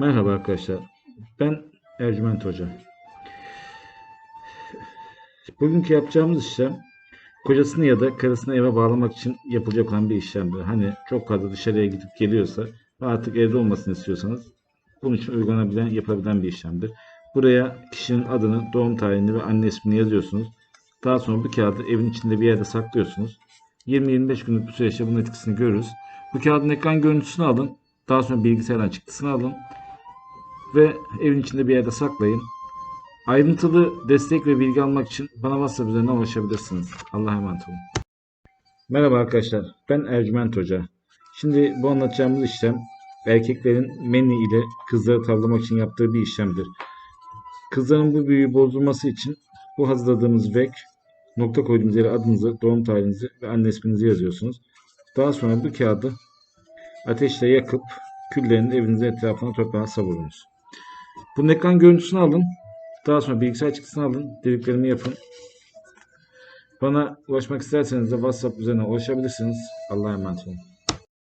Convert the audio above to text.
Merhaba arkadaşlar. Ben Ercüment Hoca. Bugünkü yapacağımız işlem kocasını ya da karısını eve bağlamak için yapılacak olan bir işlemdir. Hani çok fazla dışarıya gidip geliyorsa ve artık evde olmasını istiyorsanız bunun için uygulanabilen, yapılabilen bir işlemdir. Buraya kişinin adını, doğum tarihini ve anne ismini yazıyorsunuz. Daha sonra bu kağıdı evin içinde bir yerde saklıyorsunuz. 20-25 günlük bir süreçte bunun etkisini görürüz. Bu kağıdın ekran görüntüsünü alın. Daha sonra bilgisayardan çıktısını alın ve evin içinde bir yerde saklayın. Ayrıntılı destek ve bilgi almak için bana WhatsApp üzerinden ulaşabilirsiniz. Allah'a emanet olun. Merhaba arkadaşlar. Ben Ercüment Hoca. Şimdi bu anlatacağımız işlem erkeklerin meni ile kızları tavlamak için yaptığı bir işlemdir. Kızların bu büyüyü bozdurması için bu hazırladığımız vek nokta koyduğumuz yere adınızı, doğum tarihinizi ve anne isminizi yazıyorsunuz. Daha sonra bu kağıdı ateşle yakıp küllerini evinizin etrafına toprağa savurunuz. Bunun ekran görüntüsünü alın. Daha sonra bilgisayar çıktısını alın. Dediklerimi yapın. Bana ulaşmak isterseniz de WhatsApp üzerinden ulaşabilirsiniz. Allah'a emanet olun.